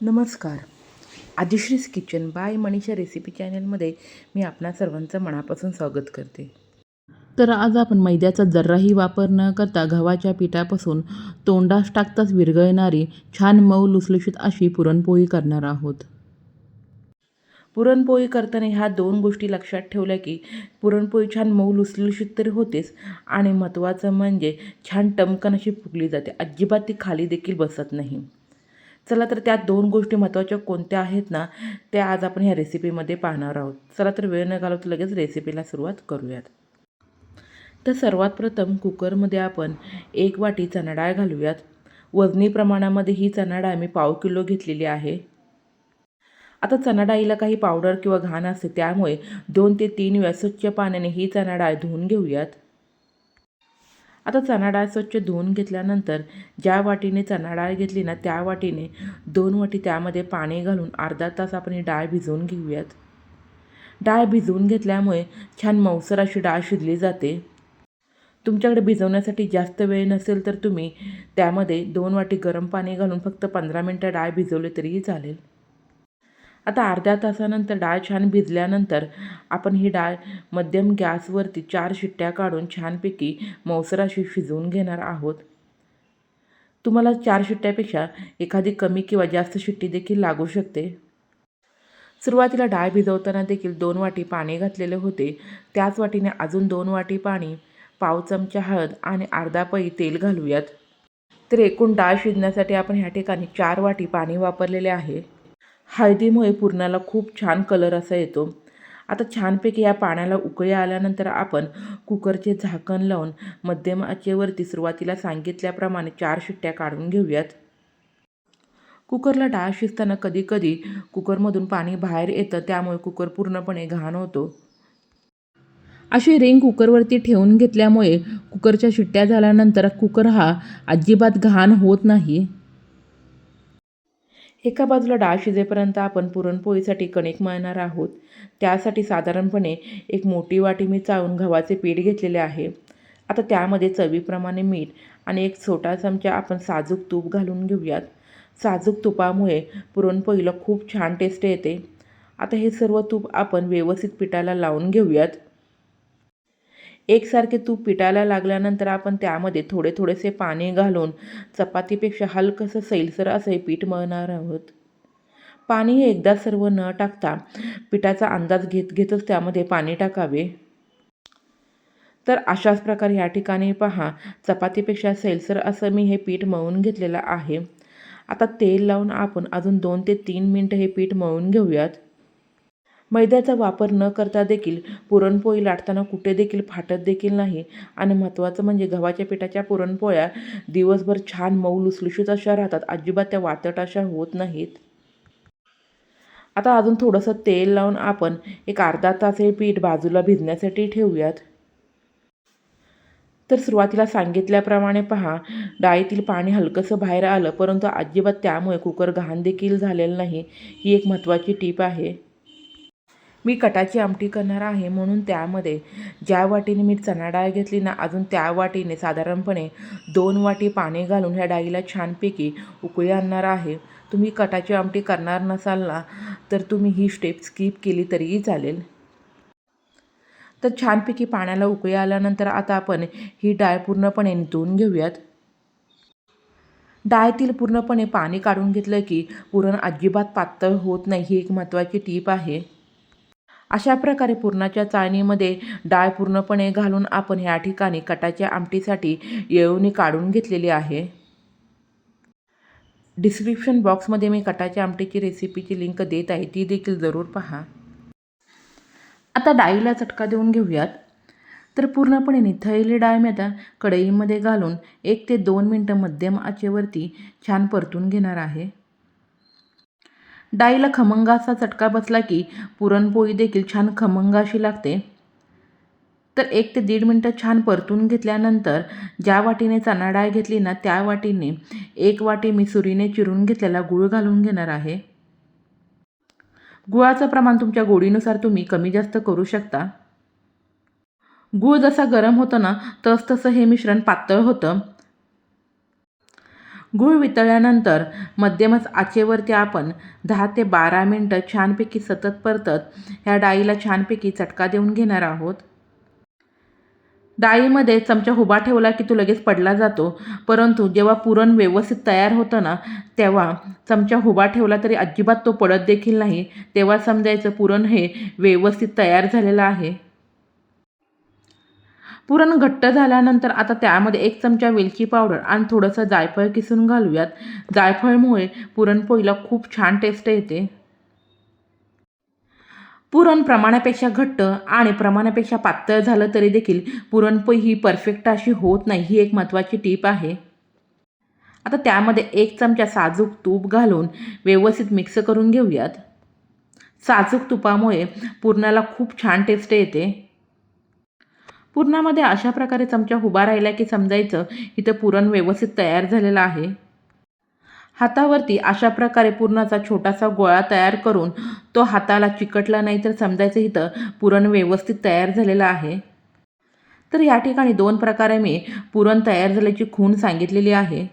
नमस्कार. Adishree's kitchen by Manisha recipe चॅनलमध्ये मी आपणा सर्वांचं मनापासून स्वागत करते. तर आज आपण मैद्याचा जर्राही वापर न करता गव्हाच्या पिठापासून तोंडास टाकताच विरघळणारी छान मऊ लुसलुशीत अशी पुरणपोळी करणार आहोत. पुरणपोळी करताना ह्या दोन गोष्टी लक्षात ठेवल्या की पुरणपोळी छान मऊ लुसलुशीत तर होतेच आणि महत्त्वाचं म्हणजे छान टमकन अशी फुगली जाते. अजिबात ती खाली देखील बसत नाही. चला तर त्या दोन गोष्टी महत्त्वाच्या कोणत्या आहेत ना त्या आज आपण ह्या रेसिपीमध्ये पाहणार आहोत. चला तर वेळ न घालवतो लगेच रेसिपीला सुरुवात करूयात. तर सर्वात प्रथम कुकरमध्ये आपण एक वाटी चणा डाळ घालूयात. वजनी प्रमाणामध्ये ही चणा डाळ मी पाव किलो घेतलेली आहे. आता चणा डाळीला काही पावडर किंवा घाण असते त्यामुळे दोन ते तीन वेळा स्वच्छ पाण्याने ही चणा डाळ धुवून घेऊयात. आता चणा डाळ स्वच्छ धुवून घेतल्यानंतर ज्या वाटीने चणा डाळ घेतली ना त्या वाटीने दोन वाटी त्यामध्ये पाणी घालून अर्धा तास आपण ही डाळ भिजवून घेऊयात. डाळ भिजवून घेतल्यामुळे छान मौसर अशी डाळ शिजली जाते. तुमच्याकडे भिजवण्यासाठी जास्त वेळ नसेल तर तुम्ही त्यामध्ये दोन वाटी गरम पाणी घालून फक्त पंधरा मिनटं डाळ भिजवली तरीही चालेल. आता अर्ध्या तासानंतर डाळ छान भिजल्यानंतर आपण ही डाळ मध्यम गॅसवरती चार शिट्ट्या काढून छानपैकी मौसर अशी शिजवून घेणार आहोत. तुम्हाला चार शिट्ट्यापेक्षा एखादी कमी किंवा जास्त शिट्टी देखील लागू शकते. सुरुवातीला डाळ भिजवताना देखील दोन वाटी पाणी घातलेले होते. त्याच वाटीने अजून दोन वाटी पाणी पाव चमचा हळद आणि अर्धा पई तेल घालूयात. तर एकूण डाळ शिजण्यासाठी आपण ह्या ठिकाणी चार वाटी पाणी वापरलेले आहे. हळदीमुळे पुरणाला खूप छान कलर असा येतो. आता छानपैकी या पाण्याला उकळी आल्यानंतर आपण कुकरचे झाकण लावून मध्यम आचेवरती सुरुवातीला सांगितल्याप्रमाणे चार शिट्ट्या काढून घेऊयात. कुकरला डाळ शिजताना कधीकधी कुकरमधून पाणी बाहेर येतं त्यामुळे कुकर पूर्णपणे घाण होतो. अशी रिंग कुकरवरती ठेवून घेतल्यामुळे कुकरच्या शिट्ट्या झाल्यानंतर कुकर हा अजिबात घाण होत नाही. एका बाजूला डाळ शिजेपर्यंत आपण पुरणपोळीसाठी कणिक मळणार आहोत. त्यासाठी साधारणपणे एक मोठी वाटी मी चाळून गव्हाचे पीठ घेतलेले आहे. आता त्यामध्ये चवीप्रमाणे मीठ आणि एक छोटा चमचा आपण साजूक तूप घालून घेऊयात. साजूक तुपामुळे पुरणपोळीला खूप छान टेस्ट येते. आता हे सर्व तूप आपण व्यवस्थित पिठाला लावून घेऊयात. एकसारखे तूप पिठाला लागल्यानंतर आपण त्यामध्ये थोडे थोडेसे पाणी घालून चपातीपेक्षा हलकंसं सैलसर असं हे पीठ मळणार आहोत. पाणी हे एकदा सर्व न टाकता पिठाचा अंदाज घेत घेतच त्यामध्ये पाणी टाकावे. तर अशाच प्रकारे या ठिकाणी पहा चपातीपेक्षा सैलसर असं मी हे पीठ मळून घेतलेलं आहे. आता तेल लावून आपण अजून दोन ते तीन मिनटं हे पीठ मळून घेऊयात. मैद्याचा वापर न करता देखील पुरणपोळी लाटताना कुठे देखील फाटत देखील नाही. आणि महत्त्वाचं म्हणजे गव्हाच्या पिठाच्या पुरणपोळ्या दिवसभर छान मऊ लुसलुशीत अशा राहतात. अजिबात त्या वातट अशा होत नाहीत. आता अजून थोडंसं तेल लावून आपण एक अर्धा तास हे पीठ बाजूला भिजण्यासाठी ठेवूयात. तर सुरुवातीला सांगितल्याप्रमाणे पहा डाळीतील पाणी हलकंसं बाहेर आलं परंतु अजिबात त्यामुळे कुकर घाण देखील झालेलं नाही. ही एक महत्त्वाची टीप आहे. मी कटाची आमटी करणार आहे म्हणून त्यामध्ये ज्या वाटीने मी चणा डाळ घेतली ना अजून त्या वाटीने साधारणपणे दोन वाटी पाणी घालून ह्या डाळीला छानपैकी उकळी आणणार आहे. तुम्ही कटाची आमटी करणार नसाल ना तर तुम्ही ही स्टेप स्किप केली तरीही चालेल. तर छानपैकी पाण्याला उकळी आल्यानंतर आता आपण ही डाळ पूर्णपणे नितळून घेऊयात. डाळीतील पूर्णपणे पाणी काढून घेतलं की पुरण अजिबात पातळ होत नाही ही एक महत्त्वाची टीप आहे. अशा प्रकारे पुरणाच्या चाळणीमध्ये डाळ पूर्णपणे घालून आपण ह्या ठिकाणी कटाच्या आमटीसाठी येळवणी काढून घेतलेली आहे. डिस्क्रिप्शन बॉक्समध्ये मी कटाच्या आमटीची रेसिपीची लिंक देत आहे ती देखील जरूर पहा. आता डाळीला चटका देऊन घेऊयात. तर पूर्णपणे निथळलेली डाळ मी आता कढईमध्ये घालून एक ते दोन मिनटं मध्यम आचेवरती छान परतून घेणार आहे. डाळीला खमंगाचा चटका बसला की पुरणपोळी देखील छान खमंगाशी लागते. तर एक ते दीड मिनटं छान परतून घेतल्यानंतर ज्या वाटीने चणा डाळ घेतली ना त्या वाटीने एक वाटी मी सुरीने चिरून घेतलेला गूळ घालून घेणार आहे. गुळाचं प्रमाण तुमच्या गोडीनुसार तुम्ही कमी जास्त करू शकता. गूळ जसा गरम होतो ना तस तसं हे मिश्रण पातळ होतं. गूळ वितळल्यानंतर मध्यमच आचेवरती आपण दहा ते बारा मिनटं छानपैकी सतत परतत ह्या डाळीला छानपैकी चटका देऊन घेणार आहोत. डाळीमध्ये चमचा हुबा ठेवला की तो लगेच पडला जातो. परंतु जेव्हा पुरण व्यवस्थित तयार होतं ना तेव्हा चमचा हुबा ठेवला तरी अजिबात तो पडत देखील नाही. तेव्हा समजायचं पुरण हे व्यवस्थित तयार झालेलं आहे. पुरण घट्ट झाल्यानंतर आता त्यामध्ये एक चमचा वेलची पावडर आणि थोडंसं जायफळ किसून घालूयात. जायफळमुळे पुरणपोळीला खूप छान टेस्ट येते. पुरण प्रमाणापेक्षा घट्ट आणि प्रमाणापेक्षा पातळ झालं तरी देखील पुरणपोळी ही परफेक्ट अशी होत नाही ही एक महत्त्वाची टीप आहे. आता त्यामध्ये एक चमचा साजूक तूप घालून व्यवस्थित मिक्स करून घेऊयात. साजूक तुपामुळे पुरणाला खूप छान टेस्ट येते. पुरणामध्ये अशा प्रकारे चमचा उभा राहिला की समजायचं इथं पुरण व्यवस्थित तयार झालेलं आहे. हातावरती अशा प्रकारे पुरणाचा छोटासा गोळा तयार करून तो हाताला चिकटला नाही तर समजायचं इथं पुरण व्यवस्थित तयार झालेलं आहे. तर या ठिकाणी दोन प्रकारे मी पुरण तयार झाल्याची खूण सांगितलेली आहे.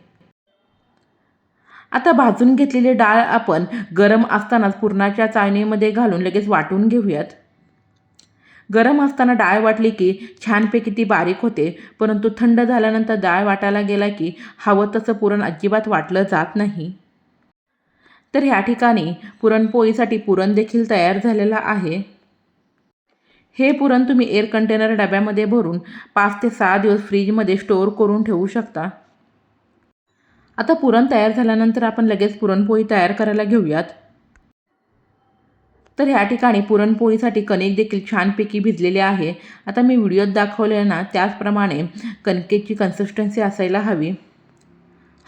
आता भाजून घेतलेली डाळ आपण गरम असतानाच पुरणाच्या चाळणीमध्ये घालून लगेच वाटून घेऊयात. गरम असताना डाळ वाटली की छानपैकी ती बारीक होते परंतु थंड झाल्यानंतर डाळ वाटायला गेला की हवं तसं पुरण अजिबात वाटलं जात नाही. तर ह्या ठिकाणी पुरणपोळीसाठी पुरण देखील तयार झालेलं आहे. हे पुरण तुम्ही एअर कंटेनर डब्यामध्ये भरून पाच ते सहा दिवस फ्रीजमध्ये स्टोअर करून ठेवू शकता. आता पुरण तयार झाल्यानंतर आपण लगेच पुरणपोळी तयार करायला घेऊयात. तर ह्या ठिकाणी पुरणपोळीसाठी कणिक देखील छानपैकी भिजलेले आहे. आता मी व्हिडिओत दाखवले ना त्याचप्रमाणे कणकेची कन्सिस्टन्सी असायला हवी.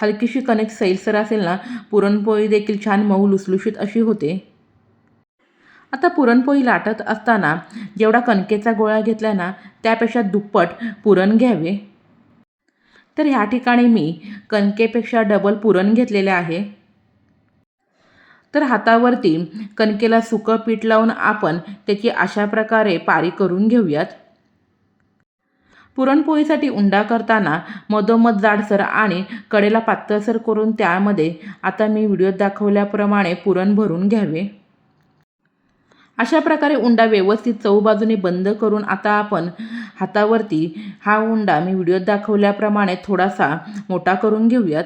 हलकीशी कणिक सैलसर असेल ना पुरणपोळी देखील छान मऊ लुसलुशीत अशी होते. आता पुरणपोळी लाटत असताना जेवढा कणकेचा गोळा घेतला ना त्यापेक्षा दुप्पट पुरण घ्यावे. तर ह्या ठिकाणी मी कणकेपेक्षा डबल पुरण घेतलेले आहे. तर हातावरती कणकेला सुकं पीठ लावून आपण त्याची अशा प्रकारे पारी करून घेऊयात. पुरणपोळीसाठी उंडा करताना मधोमध जाडसर आणि कडेला पातळसर करून त्यामध्ये आता मी व्हिडिओत दाखवल्याप्रमाणे पुरण भरून घ्यावे. अशा प्रकारे उंडा व्यवस्थित चौबाजूने बंद करून आता आपण हातावरती हा उंडा मी व्हिडिओत दाखवल्याप्रमाणे थोडासा मोठा करून घेऊयात.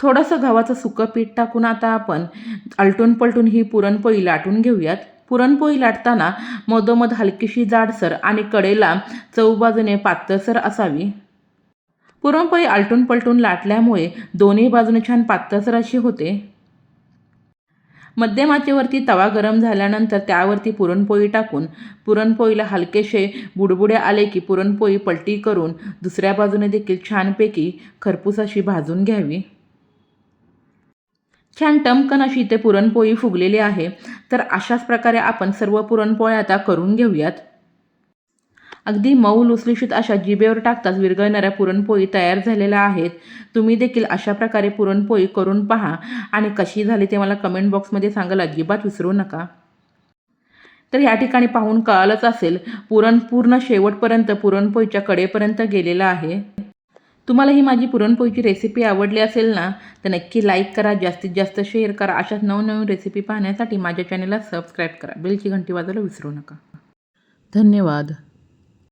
थोडंसं गव्हाचं सुकं पीठ टाकून आता आपण आलटून पलटून ही पुरणपोळी लाटून घेऊयात. पुरणपोळी लाटताना मधोमध हलकीशी जाडसर आणि कडेला चौबाजूने पातळसर असावी. पुरणपोळी आलटून पलटून लाटल्यामुळे दोन्ही बाजूने छान पातळसर अशी होते. मध्यमाचेवरती तवा गरम झाल्यानंतर त्यावरती पुरणपोळी टाकून पुरणपोळीला हलकेसे बुडबुडे आले की पुरणपोळी पलटी करून दुसऱ्या बाजूने देखील छानपैकी खरपूस अशी भाजून घ्यावी. छान टमकन अशी इथे पुरणपोळी फुगलेली आहे. तर अशाच प्रकारे आपण सर्व पुरणपोळ्या आता करून घेऊयात. अगदी मऊ लुसलुशीत अशा जिभेवर टाकताच विरघळणाऱ्या पुरणपोळी तयार झालेल्या आहेत. तुम्ही देखील अशा प्रकारे पुरणपोळी करून पहा. आणि कशी झाली ते मला कमेंट बॉक्समध्ये सांगायला अजिबात विसरू नका. तर या ठिकाणी पाहून कळालंच असेल पुरण पूर्ण शेवटपर्यंत पुरणपोळीच्या कडेपर्यंत गेलेलं आहे. तुम्हाला ही माझी पुरणपोळीची रेसिपी आवडली असेल ना तर नक्की लाईक करा जास्तीत जास्त शेअर करा. अशाच नवनवीन रेसिपी पाहण्यासाठी माझ्या चॅनलला सबस्क्राईब करा. बेलची घंटी वाजायला विसरू नका. धन्यवाद.